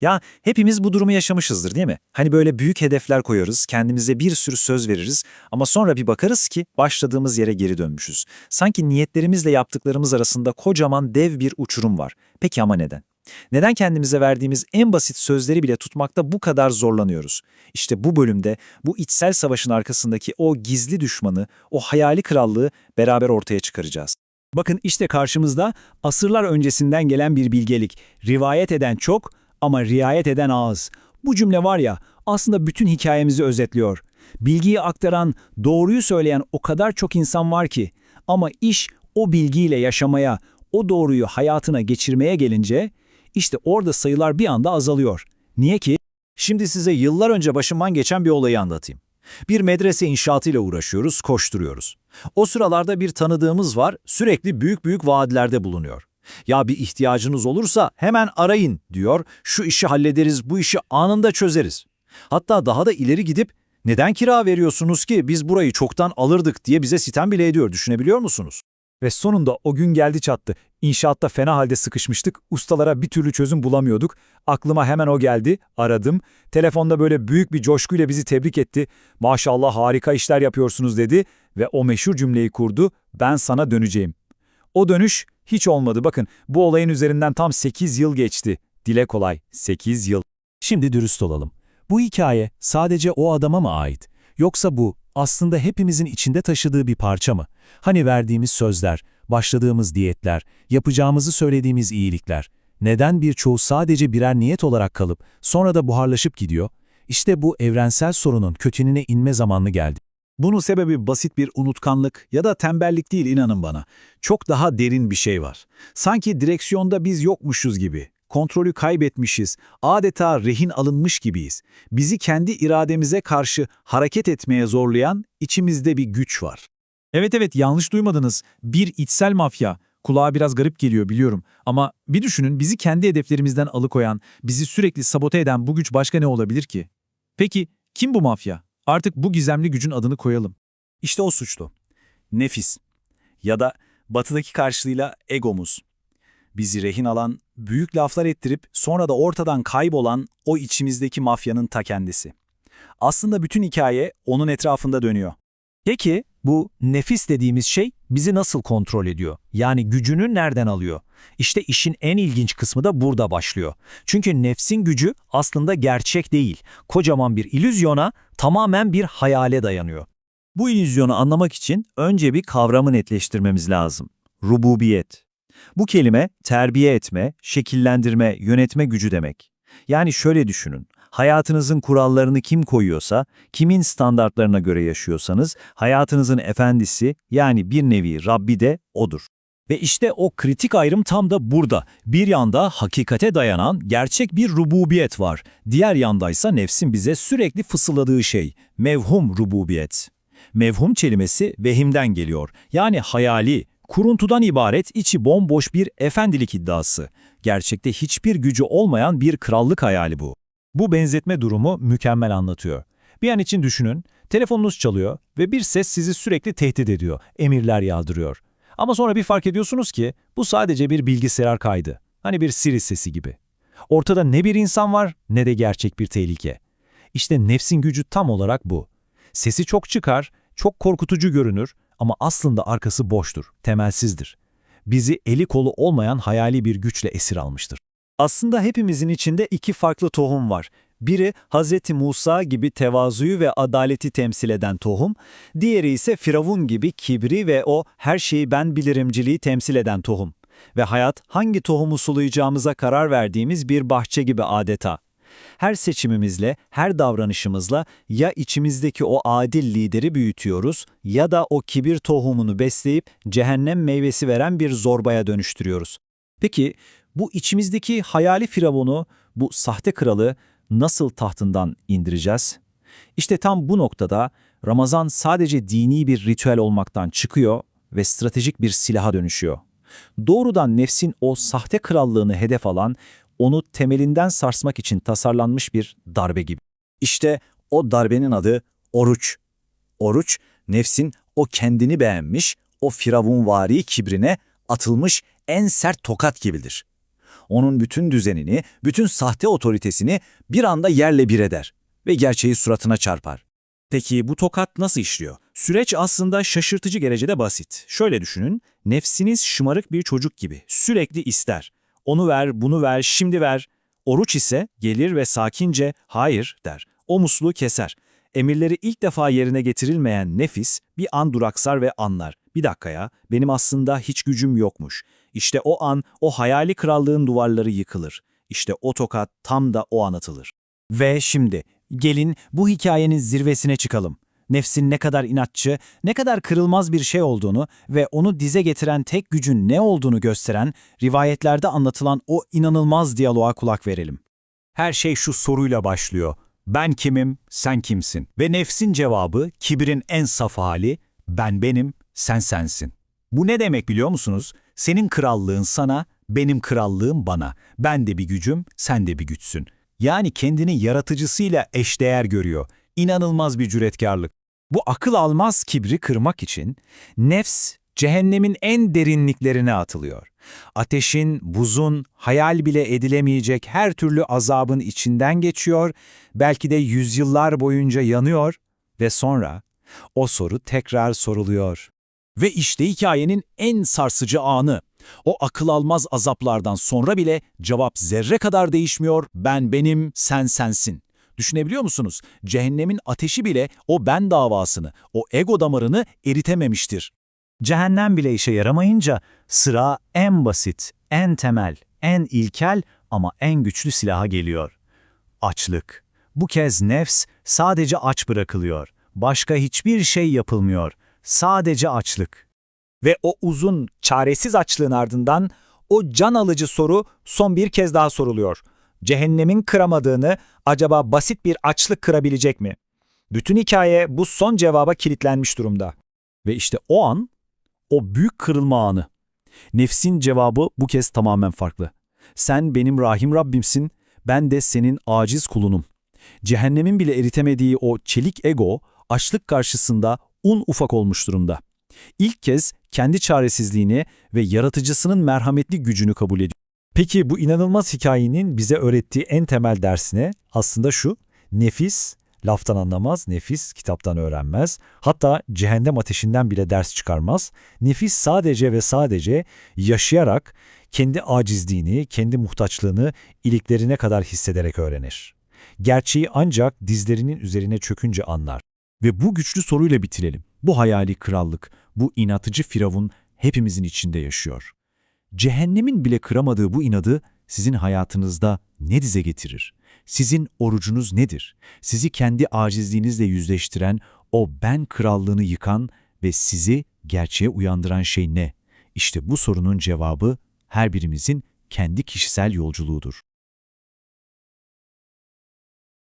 Ya hepimiz bu durumu yaşamışızdır değil mi? Hani böyle büyük hedefler koyarız, kendimize bir sürü söz veririz ama sonra bir bakarız ki başladığımız yere geri dönmüşüz. Sanki niyetlerimizle yaptıklarımız arasında kocaman dev bir uçurum var. Peki ama neden? Neden kendimize verdiğimiz en basit sözleri bile tutmakta bu kadar zorlanıyoruz? İşte bu bölümde bu içsel savaşın arkasındaki o gizli düşmanı, o hayali krallığı beraber ortaya çıkaracağız. Bakın işte karşımızda asırlar öncesinden gelen bir bilgelik. Rivayet eden çok ama riayet eden az. Bu cümle var ya aslında bütün hikayemizi özetliyor. Bilgiyi aktaran, doğruyu söyleyen o kadar çok insan var ki ama iş o bilgiyle yaşamaya, o doğruyu hayatına geçirmeye gelince işte orada sayılar bir anda azalıyor. Niye ki? Şimdi size yıllar önce başımdan geçen bir olayı anlatayım. Bir medrese inşaatıyla uğraşıyoruz, koşturuyoruz. O sıralarda bir tanıdığımız var, sürekli büyük büyük vaadlerde bulunuyor. Ya bir ihtiyacınız olursa hemen arayın diyor, şu işi hallederiz, bu işi anında çözeriz. Hatta daha da ileri gidip neden kira veriyorsunuz ki biz burayı çoktan alırdık diye bize sitem bile ediyor, düşünebiliyor musunuz? Ve sonunda o gün geldi çattı. İnşaatta fena halde sıkışmıştık, ustalara bir türlü çözüm bulamıyorduk. Aklıma hemen o geldi, aradım. Telefonda böyle büyük bir coşkuyla bizi tebrik etti. Maşallah harika işler yapıyorsunuz dedi ve o meşhur cümleyi kurdu, ben sana döneceğim. O dönüş hiç olmadı bakın, bu olayın üzerinden tam 8 yıl geçti. Dile kolay, 8 yıl. Şimdi dürüst olalım. Bu hikaye sadece o adama mı ait? Yoksa bu aslında hepimizin içinde taşıdığı bir parça mı? Hani verdiğimiz sözler, başladığımız diyetler, yapacağımızı söylediğimiz iyilikler. Neden birçoğu sadece birer niyet olarak kalıp sonra da buharlaşıp gidiyor? İşte bu evrensel sorunun kökenine inme zamanı geldi. Bunun sebebi basit bir unutkanlık ya da tembellik değil inanın bana. Çok daha derin bir şey var. Sanki direksiyonda biz yokmuşuz gibi. Kontrolü kaybetmişiz, adeta rehin alınmış gibiyiz. Bizi kendi irademize karşı hareket etmeye zorlayan içimizde bir güç var. Evet evet yanlış duymadınız. Bir içsel mafya. Kulağa biraz garip geliyor biliyorum. Ama bir düşünün bizi kendi hedeflerimizden alıkoyan, bizi sürekli sabote eden bu güç başka ne olabilir ki? Peki kim bu mafya? Artık bu gizemli gücün adını koyalım. İşte o suçlu. Nefis. Ya da batıdaki karşılığıyla egomuz. Bizi rehin alan, büyük laflar ettirip sonra da ortadan kaybolan o içimizdeki mafyanın ta kendisi. Aslında bütün hikaye onun etrafında dönüyor. Peki bu nefis dediğimiz şey bizi nasıl kontrol ediyor? Yani gücünü nereden alıyor? İşte işin en ilginç kısmı da burada başlıyor. Çünkü nefsin gücü aslında gerçek değil. Kocaman bir illüzyona, tamamen bir hayale dayanıyor. Bu illüzyonu anlamak için önce bir kavramı netleştirmemiz lazım. Rububiyet. Bu kelime terbiye etme, şekillendirme, yönetme gücü demek. Yani şöyle düşünün. Hayatınızın kurallarını kim koyuyorsa, kimin standartlarına göre yaşıyorsanız, hayatınızın efendisi yani bir nevi Rabbi de odur. Ve işte o kritik ayrım tam da burada. Bir yanda hakikate dayanan gerçek bir rububiyet var. Diğer yandaysa nefsin bize sürekli fısıldadığı şey, mevhum rububiyet. Mevhum kelimesi vehimden geliyor. Yani hayali, kuruntudan ibaret içi bomboş bir efendilik iddiası. Gerçekte hiçbir gücü olmayan bir krallık hayali bu. Bu benzetme durumu mükemmel anlatıyor. Bir an için düşünün, telefonunuz çalıyor ve bir ses sizi sürekli tehdit ediyor, emirler yağdırıyor. Ama sonra bir fark ediyorsunuz ki bu sadece bir bilgisayar kaydı. Hani bir Siri sesi gibi. Ortada ne bir insan var ne de gerçek bir tehlike. İşte nefsin gücü tam olarak bu. Sesi çok çıkar, çok korkutucu görünür ama aslında arkası boştur, temelsizdir. Bizi eli kolu olmayan hayali bir güçle esir almıştır. Aslında hepimizin içinde iki farklı tohum var. Biri Hz. Musa gibi tevazuyu ve adaleti temsil eden tohum, diğeri ise Firavun gibi kibri ve o her şeyi ben bilirimciliği temsil eden tohum. Ve hayat hangi tohumu sulayacağımıza karar verdiğimiz bir bahçe gibi adeta. Her seçimimizle, her davranışımızla ya içimizdeki o adil lideri büyütüyoruz ya da o kibir tohumunu besleyip cehennem meyvesi veren bir zorbaya dönüştürüyoruz. Peki bu içimizdeki hayali firavunu, bu sahte kralı nasıl tahtından indireceğiz? İşte tam bu noktada Ramazan sadece dini bir ritüel olmaktan çıkıyor ve stratejik bir silaha dönüşüyor. Doğrudan nefsin o sahte krallığını hedef alan, onu temelinden sarsmak için tasarlanmış bir darbe gibi. İşte o darbenin adı oruç. Oruç, nefsin o kendini beğenmiş, o firavunvari kibrine atılmış en sert tokat gibidir. Onun bütün düzenini, bütün sahte otoritesini bir anda yerle bir eder ve gerçeği suratına çarpar. Peki bu tokat nasıl işliyor? Süreç aslında şaşırtıcı derecede basit. Şöyle düşünün, nefsiniz şımarık bir çocuk gibi. Sürekli ister. Onu ver, bunu ver, şimdi ver. Oruç ise gelir ve sakince hayır der. O musluğu keser. Emirleri ilk defa yerine getirilmeyen nefis bir an duraksar ve anlar. Bir dakika ya, benim aslında hiç gücüm yokmuş. İşte o an o hayali krallığın duvarları yıkılır. İşte o tokat tam da o an atılır. Ve şimdi gelin bu hikayenin zirvesine çıkalım. Nefsin ne kadar inatçı, ne kadar kırılmaz bir şey olduğunu ve onu dize getiren tek gücün ne olduğunu gösteren rivayetlerde anlatılan o inanılmaz diyaloğa kulak verelim. Her şey şu soruyla başlıyor. Ben kimim, sen kimsin? Ve nefsin cevabı, kibrin en saf hali, ben benim, sen sensin. Bu ne demek biliyor musunuz? Senin krallığın sana, benim krallığım bana. Ben de bir gücüm, sen de bir güçsün. Yani kendini yaratıcısıyla eşdeğer görüyor. İnanılmaz bir cüretkarlık. Bu akıl almaz kibri kırmak için nefs cehennemin en derinliklerine atılıyor. Ateşin, buzun, hayal bile edilemeyecek her türlü azabın içinden geçiyor, belki de yüzyıllar boyunca yanıyor ve sonra o soru tekrar soruluyor. Ve işte hikayenin en sarsıcı anı. O akıl almaz azaplardan sonra bile cevap zerre kadar değişmiyor, ben benim, sen sensin. Düşünebiliyor musunuz? Cehennemin ateşi bile o ben davasını, o ego damarını eritememiştir. Cehennem bile işe yaramayınca sıra en basit, en temel, en ilkel ama en güçlü silaha geliyor. Açlık. Bu kez nefs sadece aç bırakılıyor. Başka hiçbir şey yapılmıyor. Sadece açlık. Ve o uzun, çaresiz açlığın ardından o can alıcı soru son bir kez daha soruluyor. Cehennemin kıramadığını acaba basit bir açlık kırabilecek mi? Bütün hikaye bu son cevaba kilitlenmiş durumda. Ve işte o an, o büyük kırılma anı. Nefsin cevabı bu kez tamamen farklı. Sen benim rahim Rabbimsin, ben de senin aciz kulunum. Cehennemin bile eritemediği o çelik ego, açlık karşısında un ufak olmuş durumda. İlk kez kendi çaresizliğini ve yaratıcısının merhametli gücünü kabul ediyor. Peki bu inanılmaz hikayenin bize öğrettiği en temel dersine aslında şu, nefis laftan anlamaz, nefis kitaptan öğrenmez, hatta cehennem ateşinden bile ders çıkarmaz. Nefis sadece ve sadece yaşayarak kendi acizliğini, kendi muhtaçlığını iliklerine kadar hissederek öğrenir. Gerçeği ancak dizlerinin üzerine çökünce anlar. Ve bu güçlü soruyla bitirelim. Bu hayali krallık, bu inatıcı firavun hepimizin içinde yaşıyor. Cehennemin bile kıramadığı bu inadı sizin hayatınızda ne dize getirir? Sizin orucunuz nedir? Sizi kendi acizliğinizle yüzleştiren, o ben krallığını yıkan ve sizi gerçeğe uyandıran şey ne? İşte bu sorunun cevabı her birimizin kendi kişisel yolculuğudur.